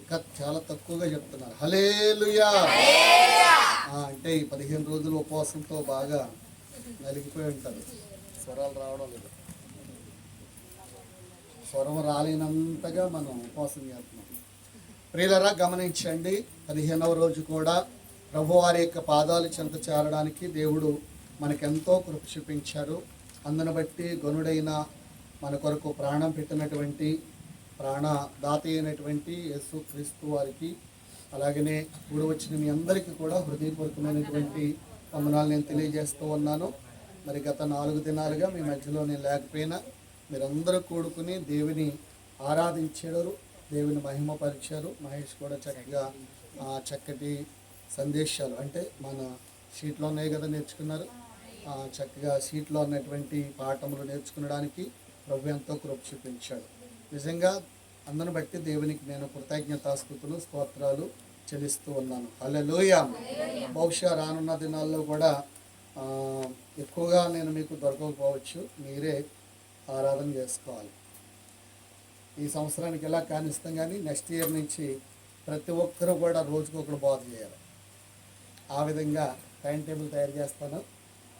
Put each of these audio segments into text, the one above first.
ఇంకా చాలా తక్కువగా చెప్తున్నారు. హలేలుయా అంటే ఈ పదిహేను రోజులు ఉపవాసంతో బాగా నలిగిపోయి ఉంటారు. స్వరాలు రావడం లేదు. స్వరం రాలేనంతగా మనం ఉపవాసం చేస్తున్నాం. ప్రియులరా గమనించండి పదిహేనవ రోజు కూడా ప్రభువారి యొక్క పాదాలు చెంత చేరడానికి దేవుడు మనకెంతో కృప చూపించారు. అందును బట్టి గనుడైన మన కొరకు ప్రాణం పెట్టినటువంటి ప్రాణదాత అయినటువంటి యస్సు క్రీస్తు వారికి అలాగనే కూడి వచ్చిన మీ అందరికీ కూడా హృదయపూర్వకమైనటువంటి వందనాలు నేను తెలియజేస్తూ ఉన్నాను. మరి గత నాలుగు దినాలుగా మీ మధ్యలో నేను లేకపోయినా మీరందరూ కూడుకుని దేవుని ఆరాధించారు దేవుని మహిమపరిచారు మహేష్ కూడా చక్కగా చక్కటి సందేశాలు అంటే మన సీట్లో ఉన్నాయి కదా నేర్చుకున్నారు. చక్కగా సీట్లో ఉన్నటువంటి పాఠములు నేర్చుకునడానికి ప్రభు ఎంతో కృప చూపించాడు. నిజంగా అందరిని బట్టి దేవునికి నేను కృతజ్ఞతాస్థుతులు స్తోత్రాలు చెల్లిస్తూ ఉన్నాను. హల్లెలూయా. బహుశా రానున్న దినాల్లో కూడా ఎక్కువగా నేను మీకు దొరకకపోవచ్చు. మీరే ఆరాధన చేసుకోవాలి. ఈ సంవత్సరానికి ఎలా కానిస్తాం కానీ నెక్స్ట్ ఇయర్ నుంచి ప్రతి ఒక్కరూ కూడా రోజుకొకరు బాధ చేయాలి. ఆ విధంగా టైం టేబుల్ తయారు చేస్తాను.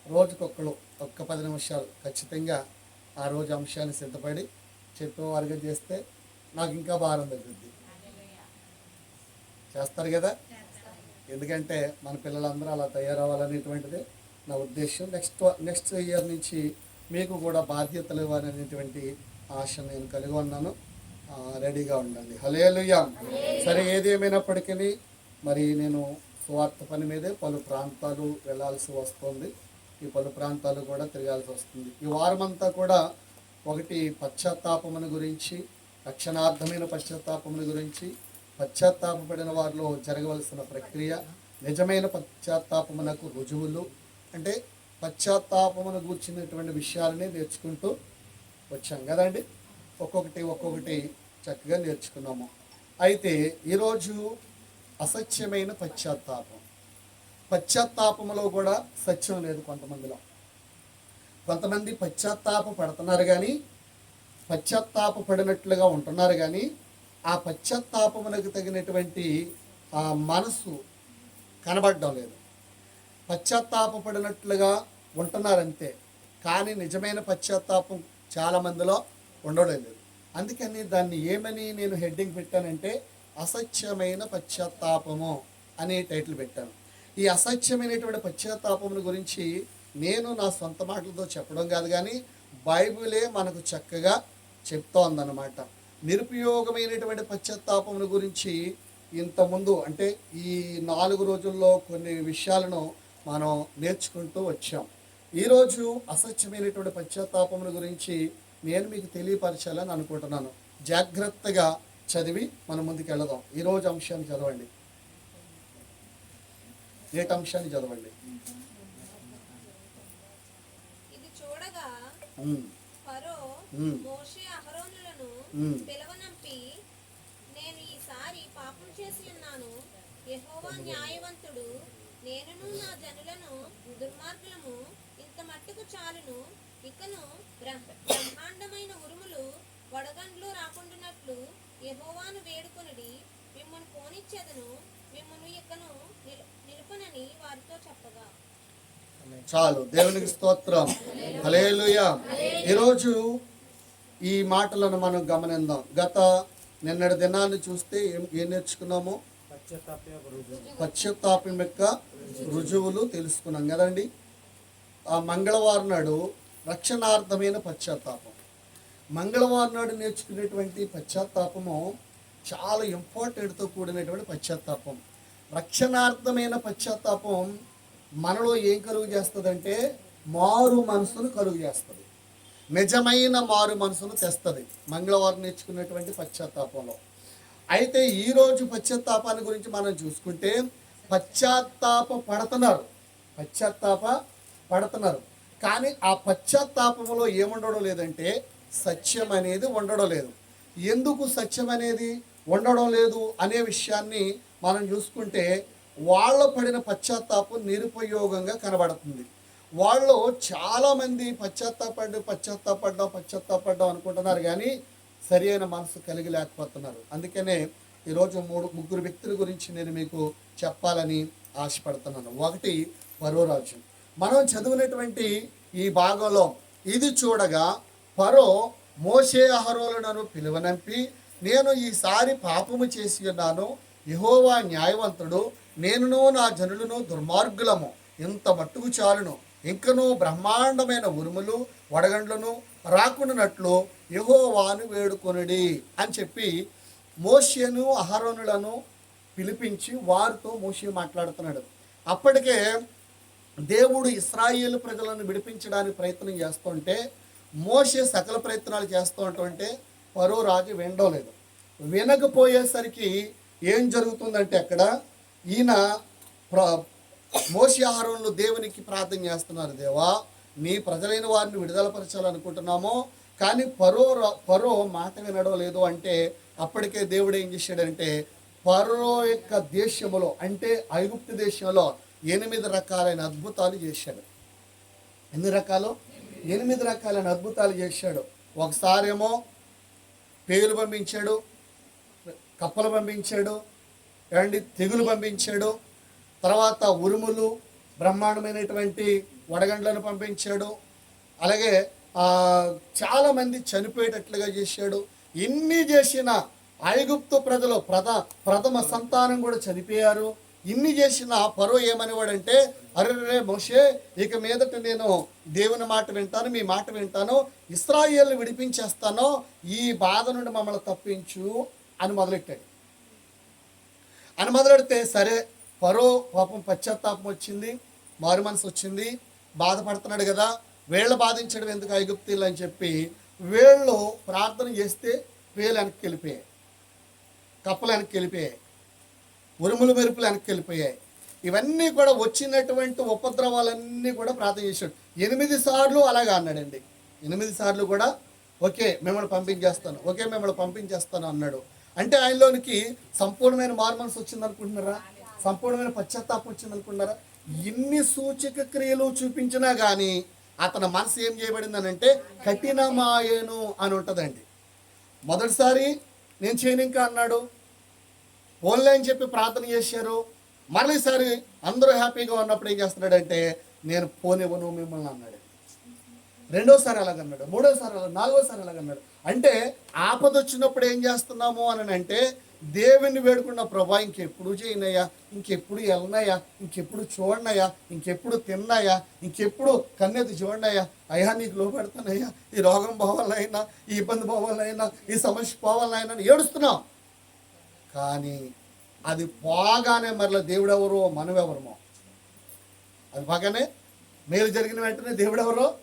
రోజుకొకరు ఒక్క పది నిమిషాలు ఖచ్చితంగా ఆ రోజు అంశాన్ని సిద్ధపడి చెప్పేవారుగా చేస్తే నాకు ఇంకా భారం తగ్గుద్ది చేస్తారు కదా? ఎందుకంటే మన పిల్లలందరూ అలా తయారవ్వాలనేటువంటిది నా ఉద్దేశం. నెక్స్ట్ నెక్స్ట్ ఇయర్ నుంచి మీకు కూడా బాధ్యతలు ఇవ్వాలనేటువంటి ఆశ నేను కలిగి ఉన్నాను. రెడీగా ఉండండి. హలేలుయా సరే ఏది మరి నేను సువార్త పని మీదే పలు ప్రాంతాలు వెళ్ళాల్సి వస్తుంది. ఈ పలు ప్రాంతాలు కూడా తిరగాల్సి వస్తుంది. ఈ వారమంతా కూడా ఒకటి పశ్చాత్తాపమును గురించి రక్షణార్థమైన పశ్చాత్తాపమును గురించి పశ్చాత్తాపడిన వారిలో జరగవలసిన ప్రక్రియ నిజమైన పశ్చాత్తాపమునకు రుజువులు అంటే పశ్చాత్తాపమును కూర్చున్నటువంటి విషయాలని నేర్చుకుంటూ వచ్చాం కదండి? ఒక్కొక్కటి ఒక్కొక్కటి చక్కగా నేర్చుకున్నాము. అయితే ఈరోజు అసత్యమైన పశ్చాత్తాపం. పశ్చాత్తాపములో కూడా సత్యం లేదు కొంతమందిలో. కొంతమంది పశ్చాత్తాప పడుతున్నారు కానీ పశ్చాత్తాప పడినట్లుగా ఉంటున్నారు కానీ ఆ పశ్చాత్తాపమునకు తగినటువంటి ఆ మనసు కనబడడం లేదు. పశ్చాత్తాపపడినట్లుగా ఉంటున్నారంతే కానీ నిజమైన పశ్చాత్తాపం చాలా మందిలో ఉండడం లేదు. అందుకని దాన్ని ఏమని నేను హెడ్డింగ్ పెట్టానంటే అసత్యమైన పశ్చాత్తాపము అనే టైటిల్ పెట్టాను. ఈ అసత్యమైనటువంటి పశ్చాత్తాపముల గురించి నేను నా సొంత మాటలతో చెప్పడం కాదు కానీ బైబిలే మనకు చక్కగా చెప్తోందన్నమాట. నిరుపయోగమైనటువంటి పశ్చాత్తాపమును గురించి ఇంతకుముందు అంటే ఈ నాలుగు రోజుల్లో కొన్ని విషయాలను మనం నేర్చుకుంటూ వచ్చాం. ఈరోజు అసత్యమైనటువంటి పశ్చాత్తాపముల గురించి నేను మీకు తెలియపరచాలని అనుకుంటున్నాను. జాగ్రత్తగా చదివి మనం ముందుకు వెళదాం ఈరోజు అంశాన్ని చదవండి. నేటి అంశాన్ని చదవండి. నేను ఈసారి పాపం చేసి ఉన్నాను. యెహోవా న్యాయవంతుడు. నేనును నా జనులను దుర్మార్గులము. ఇంత మట్టుకు చాలును. ఇకను బ్రహ్మ- బ్రహ్మాండమైన ఉరుములు వడగండ్లు రాకుండానట్లు యెహోవాను వేడుకొనుడి మిమ్మల్ని పోనిచ్చేదను. మిమ్మల్ని ఇకను నిలు- నిలుపునని వారితో చెప్పగా. చాలు. దేవునికి స్తోత్రం. హలేలుయా ఈరోజు ఈ మాటలను మనం గమనిద్దాం గత నిన్నటి దినాన్ని చూస్తే ఏం ఏం నేర్చుకున్నాము? పశ్చాత్తాపం యొక్క రుజువులు తెలుసుకున్నాం కదండి. ఆ మంగళవారం నాడు రక్షణార్థమైన పశ్చాత్తాపం. మంగళవారం నాడు నేర్చుకునేటువంటి పశ్చాత్తాపము చాలా ఇంపార్టెంట్తో కూడినటువంటి పశ్చాత్తాపం. రక్షణార్థమైన పశ్చాత్తాపం మనలో ఏం కలుగు చేస్తుందంటే మారు మనసును కలుగు చేస్తుంది. నిజమైన మారు మనసును తెస్తుంది. మంగళవారం నేర్చుకున్నటువంటి పశ్చాత్తాపంలో. అయితే ఈరోజు పశ్చాత్తాపాన్ని గురించి మనం చూసుకుంటే పశ్చాత్తాప పడుతున్నారు. పశ్చాత్తాప పడుతున్నారు. కానీ ఆ పశ్చాత్తాపంలో ఏముండడం లేదంటే సత్యం అనేది ఉండడం లేదు. ఎందుకు సత్యం అనేది ఉండడం లేదు అనే విషయాన్ని మనం చూసుకుంటే వాళ్ళ పడిన పశ్చాత్తాపం నిరుపయోగంగా కనబడుతుంది. వాళ్ళు చాలామంది పశ్చాత్తాపడ్డు పశ్చాత్తాపడ్డం పశ్చాత్తాపడ్డం అనుకుంటున్నారు కానీ సరి అయిన మనసు కలిగి లేకపోతున్నారు. అందుకనే ఈరోజు మూడు ముగ్గురు వ్యక్తుల గురించి నేను మీకు చెప్పాలని ఆశపడుతున్నాను. ఒకటి పరో మనం చదివినటువంటి ఈ భాగంలో ఇది చూడగా పరో మోషే అహరోలను పిలువనంపి నేను ఈసారి పాపము చేసి ఉన్నాను. యహోవా న్యాయవంతుడు. నేనును నా జనులను దుర్మార్గులము. ఇంత మట్టుకు చాలును. ఇంకనూ బ్రహ్మాండమైన ఉరుములు వడగండ్లను రాకుండానట్లు యహోవాను వేడుకొనుడి అని చెప్పి మోషేను అహరోనులను పిలిపించి వారితో మోషే మాట్లాడుతున్నాడు. అప్పటికే దేవుడు ఇస్రాయేల్ ప్రజలను విడిపించడానికి ప్రయత్నం చేస్తుంటే మోసే సకల ప్రయత్నాలు చేస్తూ ఉంటుంటే పరో రాజు వినడం వినకపోయేసరికి ఏం జరుగుతుందంటే అక్కడ ఈయన ప్ర ఆహారంలో దేవునికి ప్రార్థన చేస్తున్నారు. దేవా నీ ప్రజలైన వారిని విడుదలపరచాలనుకుంటున్నామో కానీ పరో రా- పరో మాట వినడం లేదు అంటే అప్పటికే దేవుడు ఏం చేశాడంటే పరో యొక్క దేశంలో అంటే ఐగుప్తు దేశంలో ఎనిమిది రకాలైన అద్భుతాలు చేశాడు. ఎన్ని రకాలు? ఎనిమిది రకాలైన అద్భుతాలు చేశాడు. ఒకసారేమో పేగులు పంపించాడు కప్పలు పంపించాడు ఏమండి తెగులు పంపించాడు తర్వాత ఉరుములు బ్రహ్మాండమైనటువంటి వడగండ్లను పంపించాడు అలాగే చాలామంది చనిపోయేటట్లుగా చేశాడు. ఇన్ని చేసిన ఐగుప్తు ప్రజలు ప్రథ ప్రథమ సంతానం కూడా చనిపోయారు. ఇన్ని చేసిన పరో ఏమనేవాడంటే అరే మోషే ఇక మీదట నేను దేవుని మాట వింటాను మీ మాట వింటాను ఇస్రాయిల్ని విడిపించేస్తాను ఈ బాధ నుండి మమ్మల్ని తప్పించు అని మొదలెట్టాడు. అని మొదలెడితే సరే పరో పాపం పశ్చాత్తాపం వచ్చింది మారు మనసు వచ్చింది బాధపడుతున్నాడు కదా వీళ్ళ బాధించడం ఎందుకు ఐగుప్తీలు అని చెప్పి వీళ్ళు ప్రార్థన చేస్తే వేలు వెనక్కి వెళ్ళిపోయాయి కప్పలు వెనక్కి వెళ్ళిపోయాయి. ఉరుములు మెరుపులు వెనక్కి వెళ్ళిపోయాయి. ఇవన్నీ కూడా వచ్చినటువంటి ఉపద్రవాలన్నీ కూడా ప్రార్థన చేశాడు. ఎనిమిది సార్లు అలాగా అన్నాడండి. ఎనిమిది సార్లు కూడా ఓకే మిమ్మల్ని పంపించేస్తాను. ఓకే మిమ్మల్ని పంపించేస్తాను అన్నాడు. అంటే ఆయనలోనికి సంపూర్ణమైన మార్మన్స్ వచ్చింది అనుకుంటున్నారా సంపూర్ణమైన పశ్చాత్తాపం వచ్చింది అనుకుంటున్నారా ఇన్ని సూచక క్రియలు చూపించినా కానీ అతని మనసు ఏం చేయబడింది అంటే కఠినమాయను అని ఉంటుందండి. మొదటిసారి నేను చేయను ఇంకా అన్నాడు. ఓన్లే అని చెప్పి ప్రార్థన చేశారు. మరలీసారి అందరూ హ్యాపీగా ఉన్నప్పుడు ఏం చేస్తున్నాడంటే నేను పోనివ్వను మిమ్మల్ని అన్నాడు. రెండోసారి అలాగన్నాడు మూడోసారి అలా నాలుగోసారి అలాగన్నాడు అంటే ఆపద వచ్చినప్పుడు ఏం చేస్తున్నాము అని అంటే దేవుని వేడుకున్న ప్రభా ఇంకెప్పుడు చేయనయ్యా? ఇంకెప్పుడు వెళ్ళనయ్యా? ఇంకెప్పుడు చూడనయ్యా? ఇంకెప్పుడు తిన్నాయా ఇంకెప్పుడు కన్నెత్తి చూడనయ్యా? అయ్యా నీకు లోపెడతానయ్యా ఈ రోగం పోవాలైనా ఈ ఇబ్బంది పోవాలైనా ఈ సమస్య పోవాలైనా అని కానీ అది పోగానే మరలా దేవుడు ఎవరో మనమెవరమో. అది బాగానే మేలు జరిగిన వెంటనే దేవుడు ఎవరో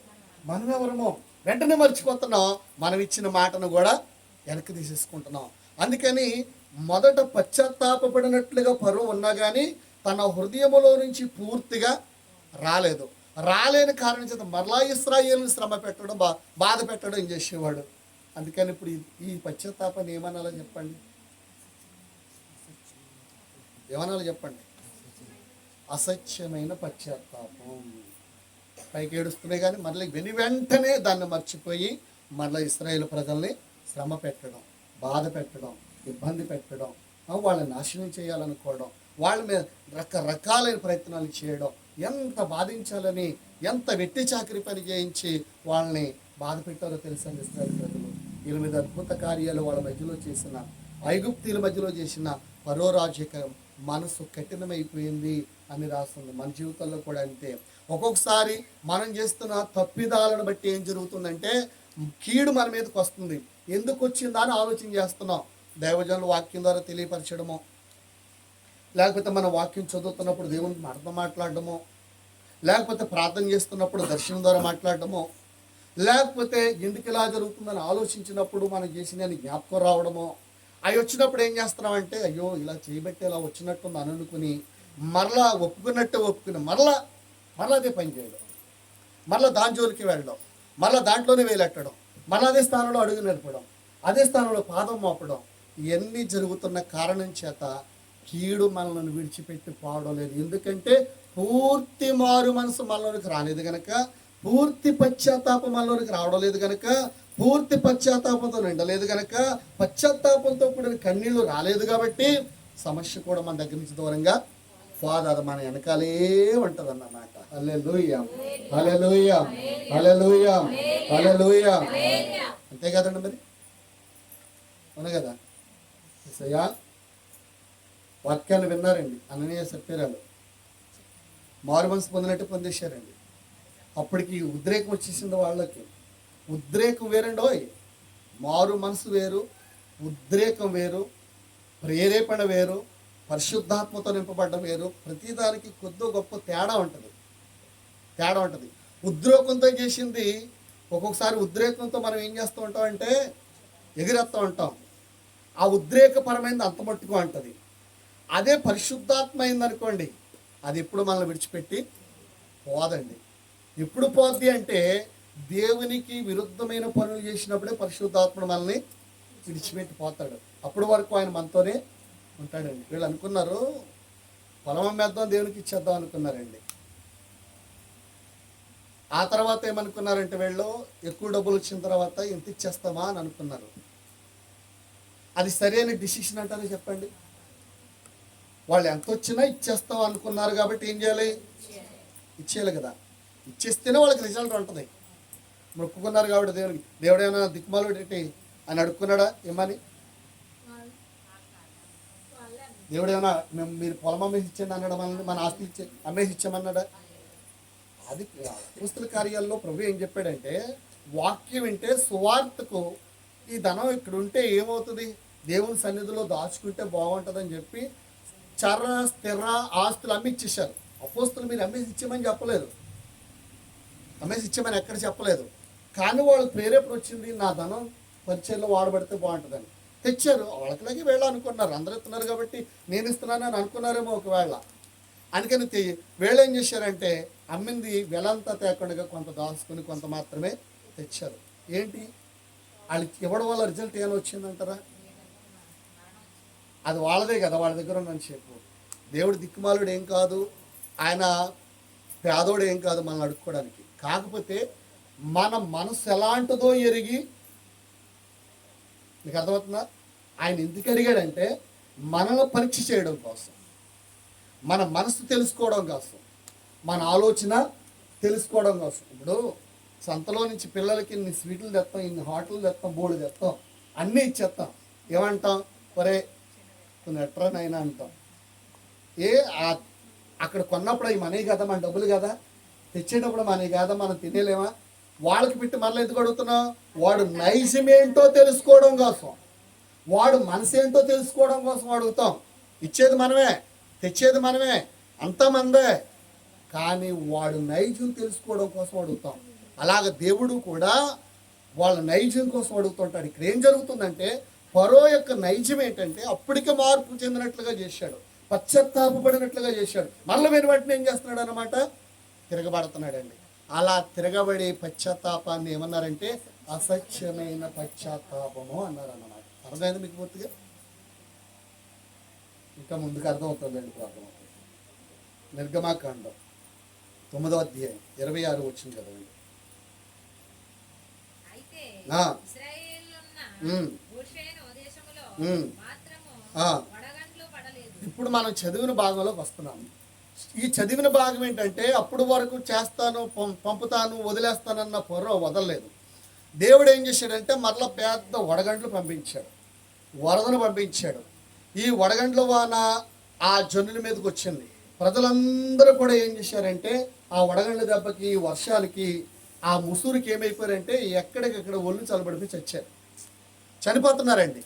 మనమెవరమో. వెంటనే మర్చిపోతున్నాం. మనం ఇచ్చిన మాటను కూడా వెనక్కి తీసేసుకుంటున్నాం. అందుకని మొదట పశ్చాత్తాపడినట్లుగా పరువు ఉన్నా కానీ తన హృదయములో నుంచి పూర్తిగా రాలేదు. రాలేని కారణం చేత మరలా ఇస్రాయేల్ని శ్రమ పెట్టడం బా బాధ పెట్టడం ఏం చేసేవాడు? అందుకని ఇప్పుడు ఈ- ఈ పశ్చాత్తాపాన్ని ఏమనాలో చెప్పండి? ఏమనాలో చెప్పండి. అసత్యమైన పశ్చాత్తాపం. పైకి ఏడుస్తున్నాయి కానీ మళ్ళీ వెని వెంటనే దాన్ని మర్చిపోయి మళ్ళీ ఇస్రాయేల్ ప్రజల్ని శ్రమ పెట్టడం బాధ పెట్టడం ఇబ్బంది పెట్టడం వాళ్ళని నాశనం చేయాలనుకోవడం వాళ్ళ మీద రకరకాలైన ప్రయత్నాలు చేయడం ఎంత బాధించాలని ఎంత వెట్టి చాకరి పని చేయించి వాళ్ళని బాధ పెట్టారో తెలుసండి ఇస్రాయల్ ప్రజలు. వీళ్ళ మీద అద్భుత కార్యాలు వాళ్ళ మధ్యలో చేసిన ఐగుప్తీల మధ్యలో చేసిన పరోరాజ్యకం మనసు కఠినమైపోయింది అని రాస్తుంది. మన జీవితంలో కూడా అంతే. ఒక్కొక్కసారి మనం చేస్తున్న తప్పిదాలను బట్టి ఏం జరుగుతుందంటే కీడు మన మీదకి వస్తుంది. ఎందుకు వచ్చిందా అని ఆలోచన చేస్తున్నాం. దైవజనులు వాక్యం ద్వారా తెలియపరచడము లేకపోతే మన వాక్యం చదువుతున్నప్పుడు దేవుని అర్థం మాట్లాడడము లేకపోతే ప్రార్థన చేస్తున్నప్పుడు దర్శనం ద్వారా మాట్లాడడము లేకపోతే ఎందుకు ఇలా జరుగుతుందని ఆలోచించినప్పుడు మనం చేసిన జ్ఞాపకం రావడము అవి వచ్చినప్పుడు ఏం చేస్తున్నామంటే అయ్యో ఇలా చేయబట్టి ఇలా వచ్చినట్టుంది అని అనుకుని మరలా ఒప్పుకున్నట్టు ఒప్పుకుని మరలా మరలా అదే పని చేయడం. మరలా దాని జోలికి వెళ్ళడం. మరలా దాంట్లోనే వేలెట్టడం. మరలా అదే స్థానంలో అడుగు నడపడం అదే స్థానంలో పాదం మోపడం. ఇవన్నీ జరుగుతున్న కారణం చేత కీడు మనల్ని విడిచిపెట్టి పోవడం లేదు. ఎందుకంటే పూర్తి మారు మనసు మనలోనికి రాలేదు కనుక పూర్తి పశ్చాత్తాపం మనలోనికి రావడం లేదు కనుక పూర్తి పశ్చాత్తాపంతో నిండలేదు కనుక పశ్చాత్తాపంతో కూడిన కన్నీళ్ళు రాలేదు కాబట్టి సమస్య కూడా మన దగ్గర నుంచి దూరంగా ఫాదర్ మన వెనకాలే ఉంటుంది అన్నమాట హల్లెలూయ. హల్లెలూయ. హల్లెలూయ. హల్లెలూయ. అంతే కదండి మరి? అవును కదా? ఎస్ఐయా వాక్యాన్ని విన్నారండి. అననీయ సత్యరాలు. మారు మనసు పొందినట్టు పొందేశారండి. అప్పటికి ఉద్రేకం వచ్చేసింది వాళ్ళకి. ఉద్రేకం వేరండి ఓయ్. మారు మనసు వేరు ఉద్రేకం వేరు ప్రేరేపణ వేరు పరిశుద్ధాత్మతో నింపబడ్డం వేరు. ప్రతిదానికి కొద్ది గొప్ప తేడా ఉంటుంది. తేడా ఉంటుంది. ఉద్రేకంతో చేసింది ఒక్కొక్కసారి ఉద్రేకంతో మనం ఏం చేస్తూ ఉంటాం అంటే ఎగిరేస్తూ ఉంటాం. ఆ ఉద్రేకపరమైనది అంత మట్టుకు అంటది. అదే పరిశుద్ధాత్మ అయిందనుకోండి అది ఎప్పుడు మనల్ని విడిచిపెట్టి పోదండి. ఎప్పుడు పోద్ది అంటే దేవునికి విరుద్ధమైన పనులు చేసినప్పుడే పరిశుద్ధాత్ముడు మనల్ని విడిచిపెట్టి పోతాడు. అప్పటి వరకు ఆయన మనతోనే ఉంటాడండి. వీళ్ళు అనుకున్నారు పొలం అమ్మేద్దాం దేవునికి ఇచ్చేద్దాం అనుకున్నారండి. ఆ తర్వాత ఏమనుకున్నారంటే వీళ్ళు ఎక్కువ డబ్బులు వచ్చిన తర్వాత ఎంత ఇచ్చేస్తామా అని అనుకున్నారు. అది సరైన డిసిషన్ అంటారో చెప్పండి? వాళ్ళు ఎంత వచ్చినా ఇచ్చేస్తాం అనుకున్నారు కాబట్టి ఏం చేయాలి? ఇచ్చేయాలి కదా. ఇచ్చేస్తేనే వాళ్ళకి రిజల్ట్ ఉంటుంది. మొక్కుకున్నారు కాబట్టి దేవుడికి. దేవుడు ఏమైనా పెట్టి అని అడుక్కున్నాడా? ఏమని? దేవుడు ఏమైనా మేము మీరు పొలం అమ్మేసి ఇచ్చాడు అన్నాడు మనల్ని? మన ఆస్తి ఇచ్చే అమ్మేసి ఇచ్చామన్నాడా అది పుస్తల కార్యాల్లో ప్రభు ఏం చెప్పాడంటే వాక్యం వింటే సువార్తకు ఈ ధనం ఇక్కడ ఉంటే ఏమవుతుంది? దేవుని సన్నిధిలో దాచుకుంటే బాగుంటుందని చెప్పి చర స్థిర ఆస్తులు అమ్మిచ్చేశారు. అపోస్తులు మీరు అమ్మేసి ఇచ్చామని చెప్పలేదు. అమ్మేసి ఇచ్చామని ఎక్కడ చెప్పలేదు. కానీ వాళ్ళకి ప్రేరేపణ వచ్చింది? నా ధనం పరిచయంలో వాడబడితే బాగుంటుందని. తెచ్చారు. వాళ్ళకిలాగే వేళ అనుకున్నారు. అందరూ ఇస్తున్నారు కాబట్టి నేను ఇస్తున్నానని అనుకున్నారేమో ఒకవేళ. అందుకని తె- వీళ్ళు ఏం చేశారంటే అమ్మింది వెలంతా తేకుండా కొంత దాచుకుని కొంత మాత్రమే తెచ్చారు. ఏంటి? వాళ్ళకి ఇవ్వడం వల్ల రిజల్ట్ ఏమైనా వచ్చిందంటారా? అది వాళ్ళదే కదా వాళ్ళ దగ్గర ఉన్న చెప్పు దేవుడు దిక్కుమాలుడు ఏం కాదు. ఆయన పేదోడు ఏం కాదు మనల్ని అడుక్కోవడానికి. కాకపోతే మన మనసు ఎలాంటిదో ఎరిగి నీకు అర్థమవుతుందా? ఆయన ఎందుకు అడిగాడంటే మనల్ని పరీక్ష చేయడం కోసం. మన మనసు తెలుసుకోవడం కోసం. మన ఆలోచన తెలుసుకోవడం కోసం. ఇప్పుడు సంతలో నుంచి పిల్లలకి ఇన్ని స్వీట్లు తెస్తాం ఇన్ని హోటల్ తెస్తాం బోర్డు తెస్తాం అన్నీ ఇచ్చేస్తాం ఏమంటాం? ఒరే కొన్ని ఎట్రానైనా అంటాం. ఏ అక్కడ కొన్నప్పుడు అవి మనవి కదా మన డబ్బులు కదా? తెచ్చేటప్పుడు మనవి కాదా మనం తినేలేమా? వాళ్ళకి పెట్టి మళ్ళీ ఎందుకు అడుగుతున్నావు? వాడు నైజమేంటో తెలుసుకోవడం కోసం. వాడు మనసేంటో తెలుసుకోవడం కోసం అడుగుతాం. ఇచ్చేది మనమే తెచ్చేది మనమే అంతా మనదే కానీ వాడు నైజం తెలుసుకోవడం కోసం అడుగుతాం. అలాగ దేవుడు కూడా వాళ్ళ నైజం కోసం అడుగుతుంటాడు. ఇక్కడ ఏం జరుగుతుందంటే పరో యొక్క నైజం ఏంటంటే అప్పటికే మార్పు చెందినట్లుగా చేశాడు. పశ్చత్తాపడినట్లుగా చేశాడు. మళ్ళీ మీరు వెంటనే ఏం చేస్తున్నాడు అనమాట తిరగబడుతున్నాడండి. అలా తిరగబడే పశ్చాత్తాపాన్ని ఏమన్నారంటే అసత్యమైన పశ్చాత్తాపము అన్నారు అన్నమాట అర్థమైంది మీకు పూర్తిగా? ఇంకా ముందుకు అర్థమవుతుందండి ప్రాబ్లం నిర్గమాకాండం తొమ్మిదో అధ్యాయం ఇరవై ఆరు వచ్చింది కదండి ఇప్పుడు మనం చదివిన భాగంలోకి వస్తున్నాం ఈ చదివిన భాగం ఏంటంటే అప్పుడు వరకు చేస్తాను పంపుతాను వదిలేస్తానన్న పొర్ర వదలలేదు. దేవుడు ఏం చేశాడంటే మరలా పెద్ద వడగండ్లు పంపించాడు. వరదను పంపించాడు. ఈ వడగండ్ల వాన ఆ జనుల మీదకి వచ్చింది. ప్రజలందరూ కూడా ఏం చేశారంటే ఆ వడగండ్ల దెబ్బకి వర్షాలకి ఆ ముసూరికి ఏమైపోయారంటే ఎక్కడికక్కడ ఒళ్ళు చలబడిపోయి చచ్చారు. చనిపోతున్నారండి.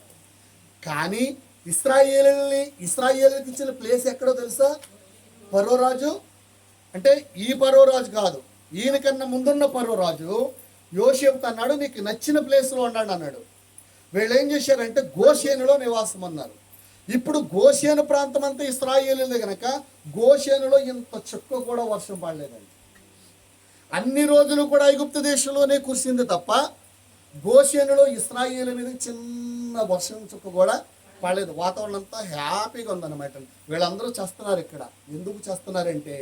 కానీ ఇస్రాయేల్ని ఇస్రాయేల్కి ఇచ్చిన ప్లేస్ ఎక్కడో తెలుసా? పర్వరాజు? అంటే ఈ పర్వరాజు కాదు. ఈయనకన్నా ముందున్న పర్వరాజు యోసేపు అన్నాడు నీకు నచ్చిన ప్లేస్లో ఉండండి అన్నాడు. వీళ్ళు ఏం చేశారంటే గోషేనులో నివాసం అన్నారు. ఇప్పుడు గోషేను ప్రాంతం అంతా ఇస్రాయేలుదే కనుక గోషేనులో ఇంత చుక్క కూడా వర్షం పడలేదండి. అన్ని రోజులు కూడా ఐగుప్తు దేశంలోనే కురిసింది తప్ప గోషేనులో ఇస్రాయేల్ మీద చిన్న వర్షం చుక్క కూడా పడలేదు వాతావరణం అంతా హ్యాపీగా ఉందన్నమాట. వీళ్ళందరూ చేస్తున్నారు ఇక్కడ. ఎందుకు చేస్తున్నారంటే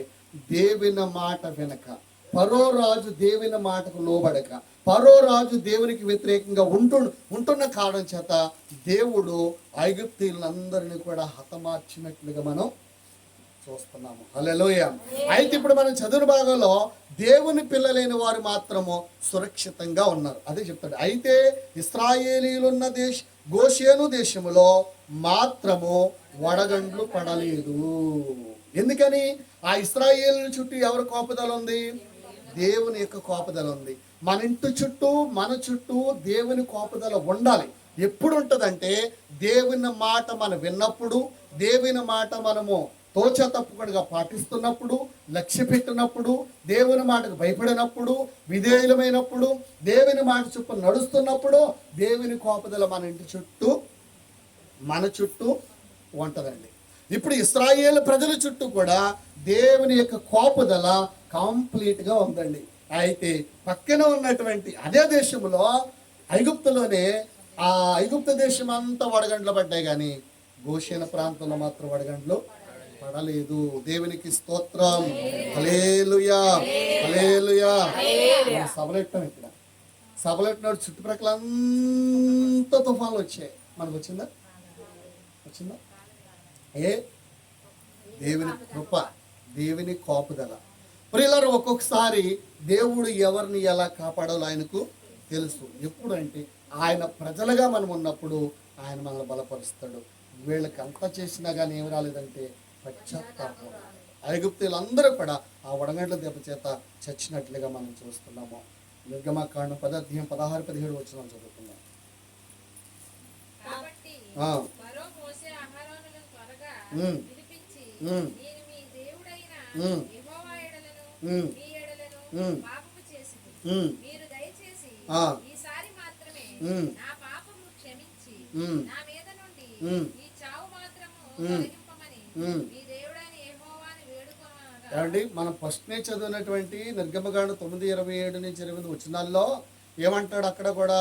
దేవుని మాట వెనక. పరో రాజు దేవుని మాటకు లోబడక. పరో రాజు దేవునికి వ్యతిరేకంగా ఉంటు ఉంటున్న కారణం చేత దేవుడు ఐగుప్తీలందరినీ కూడా హతమార్చినట్లుగా మనం చూస్తున్నాము. హలోయ అయితే ఇప్పుడు మనం చదువు భాగంలో దేవుని పిల్లలైన వారు మాత్రము సురక్షితంగా ఉన్నారు. అదే చెప్తాడు. అయితే ఇస్రాయేలీలున్న దేశ గోషేను దేశములో మాత్రము వడగండ్లు పడలేదు. ఎందుకని? ఆ ఇస్రాయేల్ చుట్టూ ఎవరి కోపదల ఉంది? దేవుని యొక్క కోపదల ఉంది. మన ఇంటి చుట్టూ మన చుట్టూ దేవుని కోపదల ఉండాలి. ఎప్పుడు ఉంటుందంటే దేవుని మాట మనం విన్నప్పుడు దేవుని మాట మనము తోచ తప్పకుండా పాటిస్తున్నప్పుడు లక్ష్య పెట్టినప్పుడు దేవుని మాటకు భయపడినప్పుడు విధేయులమైనప్పుడు దేవుని మాట చొప్పున నడుస్తున్నప్పుడు దేవుని కోపదల మన ఇంటి చుట్టూ మన చుట్టూ ఉంటుందండి. ఇప్పుడు ఇస్రాయేల్ ప్రజల చుట్టూ కూడా దేవుని యొక్క కోపదల కంప్లీట్గా ఉందండి. అయితే పక్కన ఉన్నటువంటి అదే దేశంలో ఐగుప్తులోనే ఆ ఐగుప్త దేశం అంతా వడగండ్లు పడ్డాయి కానీ గోషేన ప్రాంతంలో మాత్రం వడగండ్లు పడలేదు. దేవునికి స్తోత్రం. హలేలుయా హలేలుయా మనం సభలెట్టాం ఇక్కడ. సభలెట్టినాడు చుట్టుప్రక్కల అంతా తుఫాన్లు వచ్చాయి. మనకు వచ్చిందా? వచ్చిందా? ఏ? దేవుని కృప దేవుని కాపుదల. ప్రియులారు ఒక్కొక్కసారి దేవుడు ఎవరిని ఎలా కాపాడాలో ఆయనకు తెలుసు. ఎప్పుడు అంటే ఆయన ప్రజలుగా మనం ఉన్నప్పుడు ఆయన మనల్ని బలపరుస్తాడు. వీళ్ళకి అంత చేసినా కానీ ఏమి రాలేదంటే పశ్చాత్తాపం. ఐగుప్తులందరూ కూడా ఆ వడగండ్ల దెబ్బ చేత చచ్చినట్లుగా మనం చూస్తున్నాము. నిర్గమకాండం పదార్థం పదహారు పదిహేడు వచ్చిన ఆ, మరో ఏమండి? మనం ఫస్ట్నే చదివినటువంటి నిర్గమకాండ తొమ్మిది ఇరవై ఏడు నుంచి ఇరవై వచ్చినాల్లో ఏమంటాడు అక్కడ కూడా?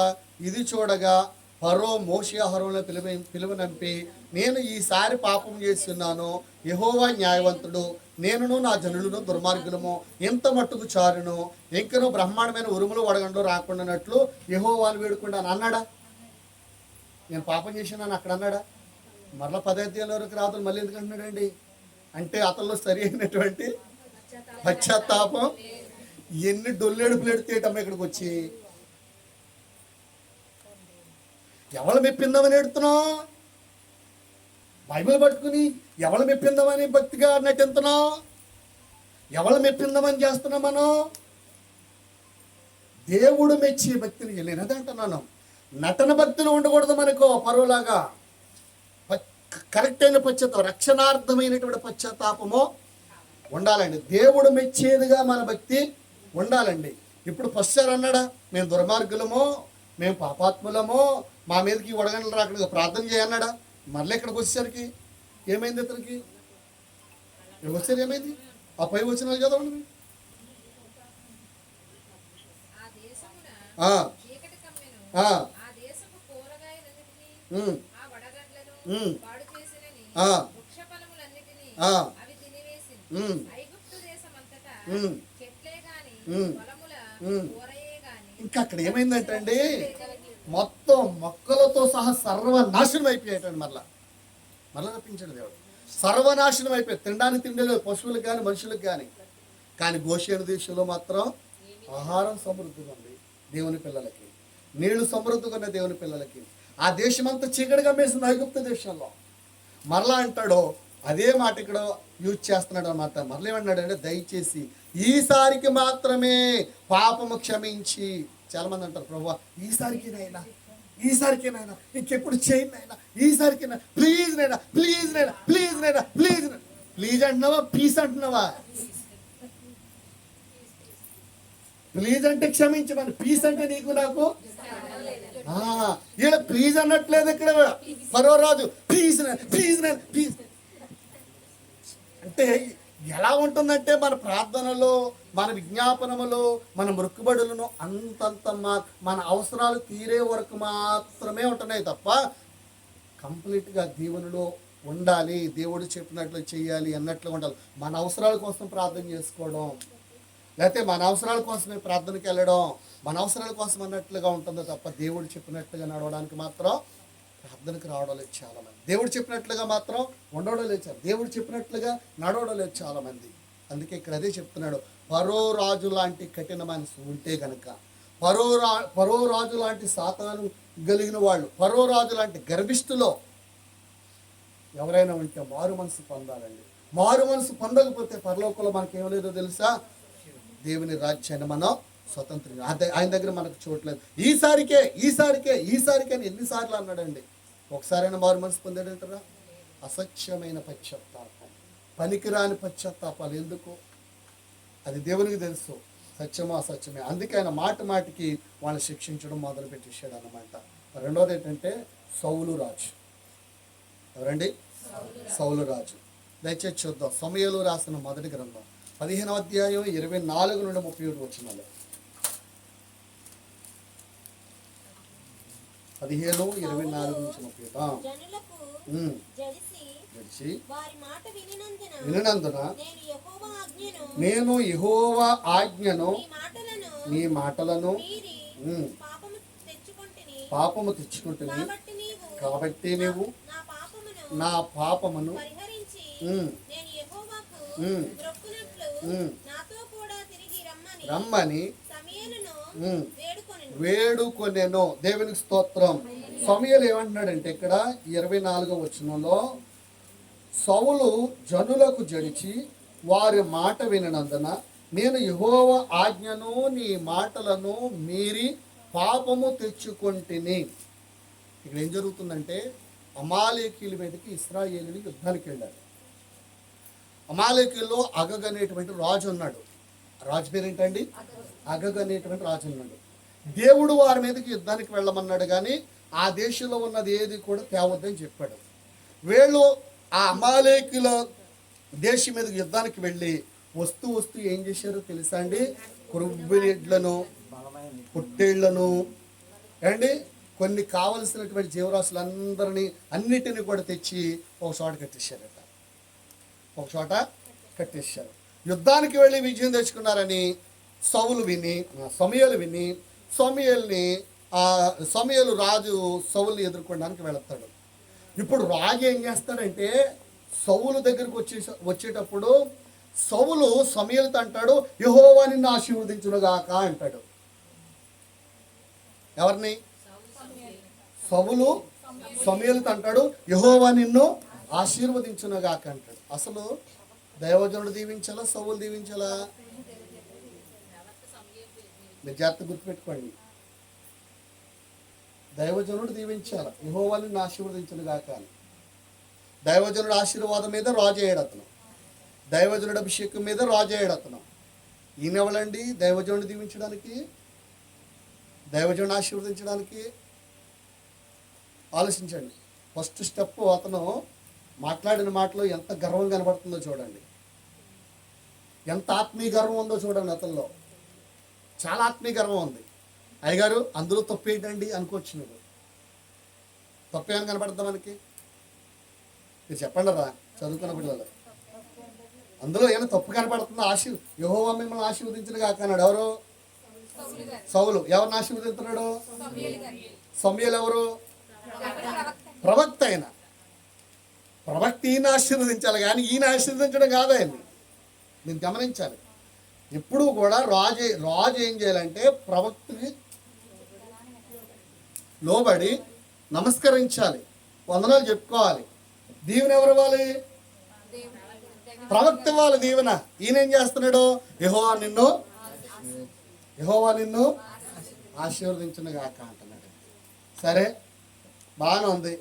ఇది చూడగా పరో మోషియాహరంలో హరోల పిలువ పిలువనంపి నేను ఈసారి పాపం చేస్తున్నాను యహోవా న్యాయవంతుడు నేనును నా జనులను దుర్మార్గులము ఎంత మట్టుకు చారును ఇంకనూ బ్రహ్మాండమైన ఉరుములు వడగండు రాకుండానట్లు యహోవాను వేడుకుంటాను. అన్నాడా? నేను పాపం చేసినాను అక్కడ అన్నాడా? మరల పదార్థాల వరకు రాదు మళ్ళీ ఎందుకంటున్నాడండి అంటే అతనిలో సరి అయినటువంటి పశ్చాత్తాపం. ఎన్ని డొల్లేడుపులు తీయటమ్మ ఇక్కడికి వచ్చి? ఎవరు మెప్పిందామని ఎడుతున్నావు బైబిల్ పట్టుకుని ఎవరు మెప్పిందామని భక్తిగా నటిస్తున్నావు ఎవరు మెప్పిందామని చేస్తున్నాం మనం? దేవుడు మెచ్చి భక్తిని వెళ్ళినది అంటున్నాను. నటన భక్తులు ఉండకూడదు మనకు పరువులాగా. కరెక్ట్ అయిన పశ్చాత్తాపం రక్షణార్థమైనటువంటి పశ్చాత్తాపము ఉండాలండి. దేవుడు మెచ్చేదిగా మన భక్తి ఉండాలండి. ఇప్పుడు పశ్చారు అన్నాడా మేము దుర్మార్గులము మేము పాపాత్ములము మా మీదకి వడగండ్లు రాకుండా ప్రార్థన చేయన్నాడా మళ్ళీ ఇక్కడికి వచ్చేసరికి? ఏమైంది ఇతనికి? ఇక్కడికి వచ్చారు ఏమైంది? ఆ పై వచ్చినాలు చదవండి ఆ. ఇంకా అక్కడ ఏమైందంటే అండి మొత్తం మొక్కలతో సహా సర్వనాశనం అయిపోయాటండి మరలా. మరలా రప్పించాడు దేవుడు. సర్వనాశనం అయిపోయి తినడానికి తిండి లేదు పశువులకు కానీ మనుషులకు కానీ కానీ గోషేను దేశంలో మాత్రం ఆహారం సమృద్ధిగా ఉంది దేవుని పిల్లలకి. నీళ్ళు సమృద్ధిగా ఉన్న దేవుని పిల్లలకి. ఆ దేశం అంతా చీకటిగా మేసింది ఐగుప్తు దేశంలో. మరలా అంటాడు అదే మాట ఇక్కడ యూజ్ చేస్తున్నాడు అన్నమాట. మరలా ఏమన్నాడు అంటే దయచేసి ఈసారికి మాత్రమే పాపము క్షమించి చాలా మంది అంటారు ప్రభు ఈసారికి నైనా ఈసారికి నైనా ఇంకెప్పుడు చేయండి నైనా ఈసారికి ప్లీజ్ నైనా please Naina please Naina please please అంటున్నావా పీస్ అంటున్నావా? ప్లీజ్ అంటే క్షమించమని. పీస్ అంటే నీకు నాకు? ఆ, ఈడ ప్లీజ్ అనట్లేదు ఇక్కడ. పరో రాజు ప్లీజ్ ప్లీజ్ ప్లీజ్ అంటే ఎలా ఉంటుందంటే మన ప్రార్థనలో మన విజ్ఞాపనములో మన మృక్కుబడులను అంతంత మా మన అవసరాలు తీరే వరకు మాత్రమే ఉంటున్నాయి తప్ప కంప్లీట్గా దీవెనలో ఉండాలి. దేవుడు చెప్పినట్లు చేయాలి అన్నట్లు ఉండాలి. మన అవసరాల కోసం ప్రార్థన చేసుకోవడం. లేకపోతే మన అవసరాల కోసమే ప్రార్థనకి వెళ్ళడం మన అవసరాల కోసం అన్నట్లుగా ఉంటుందో తప్ప దేవుడు చెప్పినట్లుగా నడవడానికి మాత్రం ప్రార్థనకు రావడం లేదు చాలా మంది దేవుడు చెప్పినట్లుగా మాత్రం ఉండడం లేదు దేవుడు చెప్పినట్లుగా నడవడం లేదు చాలామంది. అందుకే ఇక్కడ అదే చెప్తున్నాడు పరో రాజు లాంటి కఠిన మనసు ఉంటే గనక పరో రా పరో రాజు లాంటి సాతాను కలిగిన వాళ్ళు పరో రాజు లాంటి గర్భిష్ఠులో ఎవరైనా ఉంటే మారు మనసు పొందాలండి. మారు మనసు పొందకపోతే పరలోకంలో మనకి లేదో తెలుసా? దేవుని రాజ్యాన్ని మనం స్వతంత్రం ఆయన దగ్గర మనకు చూడలేదు ఈసారికే ఈసారికే ఈసారికే అని ఎన్నిసార్లు అన్నాడండి. ఒకసారైనా మారు మనసు పొందాడంటారా? అసత్యమైన పశ్చాత్తాపం. పనికిరాని పశ్చాత్తాపాలు. ఎందుకు? అది దేవునికి తెలుసు. సత్యమో అసత్యమే. అందుకే ఆయన మాట మాటికి వాళ్ళని శిక్షించడం మొదలు పెట్టేశాడు అన్నమాట. రెండోది ఏంటంటే సౌలు రాజు. ఎవరండి? సౌలు రాజు. దయచేసి చూద్దాం. సమయలు రాసిన మొదటి గ్రంథం. పదిహేనవ అధ్యాయం ఇరవై నాలుగు నుండి ముప్పై ఒకటి వచ్చినాలు పదిహేను ఇరవై నాలుగు నుంచి ముప్పై గడిచి వినందున నేను యెహోవా ఆజ్ఞను నీ మాటలను పాపము తెచ్చుకుంటుంది కాబట్టి నీవు నా పాపమును రమ్మని వేడుకొనెను. వేడుకొనెను. దేవునికి స్తోత్రం. సమయలు ఏమంటున్నాడంటే ఇక్కడ ఇరవై నాలుగో వచనంలో సౌలు జనులకు జడిచి వారి మాట విననందున నేను యెహోవ ఆజ్ఞను నీ మాటలను మీరి పాపము తెచ్చుకొంటిని. ఇక్కడ ఏం జరుగుతుందంటే అమాలేకీల మీదకి ఇస్రాయేలీలు యుద్ధానికి వెళ్ళారు. అమాలేకీల్లో అగగ్ అనేటువంటి రాజు ఉన్నాడు. రాజు పేరు ఏంటండి? అగగ్ అనేటువంటి రాజు ఉన్నాడు. దేవుడు వారి మీదకి యుద్ధానికి వెళ్ళమన్నాడు కానీ ఆ దేశంలో ఉన్నది ఏది కూడా తేవద్దని చెప్పాడు. వీళ్ళు ఆ అమాలేకుల దేశం మీదకి యుద్ధానికి వెళ్ళి వస్తూ వస్తూ ఏం చేశారో తెలుసా అండి? కురుబ్బినిడ్లను పుట్టేళ్ళను అండి కొన్ని కావలసినటువంటి జీవరాశులందరినీ అన్నిటిని కూడా తెచ్చి ఒక చోట కట్టేశారట. ఒక చోట కట్టేశారు. యుద్ధానికి వెళ్ళి విజయం తెచ్చుకున్నారని సౌలు విని సమయలు విని సమయల్ని ఆ సమయలు రాజు సౌల్ని ఎదుర్కోవడానికి వెళతాడు. ఇప్పుడు రాజు ఏం చేస్తాడంటే సౌలు దగ్గరికి వచ్చే వచ్చేటప్పుడు సౌలు సమయలతో అంటాడు యహోవా నిన్ను ఆశీర్వదించునుగాక అంటాడు. ఎవరిని? సవులు సమయలతో అంటాడు యహోవా నిన్ను ఆశీర్వదించునగాక అంటాడు. అసలు దైవజనుడు దీవించాలా సవులు దీవించాలా? మీరు జాగ్రత్త గుర్తుపెట్టుకోండి. దైవజనుడు దీవించాలి యహోవా ఆశీర్వదించను కాక అని. దైవజనుడు ఆశీర్వాదం మీద రాజయ్యాడు అతను. దైవజనుడు అభిషేకం మీద రాజయ్యాడు అతను. ఈయనెవలండి? దైవజనుడు దీవించడానికి దైవజనుడు ఆశీర్వదించడానికి? ఆలోచించండి. ఫస్ట్ స్టెప్ అతను మాట్లాడిన మాటలో ఎంత గర్వం కనబడుతుందో చూడండి. ఎంత ఆత్మీయ గర్వం ఉందో చూడండి అతనిలో. చాలా ఆత్మీయ గర్వం ఉంది. అయ్యగారు అందులో తప్పు ఏంటండి అనుకోవచ్చు మీరు తప్పు ఏమైనా కనపడుతుందా మనకి? మీరు చెప్పండి రా చదువుకున్న పిల్లలు. అందులో ఏమైనా తప్పు కనపడుతుందా ఆశీర్ యహోవా మిమ్మల్ని ఆశీర్వదించిన కాక అన్నాడు. ఎవరు? సౌలు. ఎవరిని ఆశీర్వదిస్తున్నాడు సమయలు ఎవరు? ప్రవక్త. ఆయన ప్రవక్త ఈయన ఆశీర్వదించాలి కానీ ఈయన ఆశీర్వదించడం కాదు ఆయన్ని. మీరు గమనించాలి. ఎప్పుడు కూడా రాజు రాజు ఏం చేయాలంటే ప్రవక్తని లోబడి నమస్కరించాలి. వందనాలు చెప్పుకోవాలి. దీవెన ఎవరు ఇవ్వాలి? ప్రవక్త ఇవ్వాలి దీవెన. ఈయన ఏం చేస్తున్నాడు? యహోవా నిన్ను యహోవా నిన్ను ఆశీర్వదించిన గాక అంటున్నాడు. సరే బాగానే ఉంది.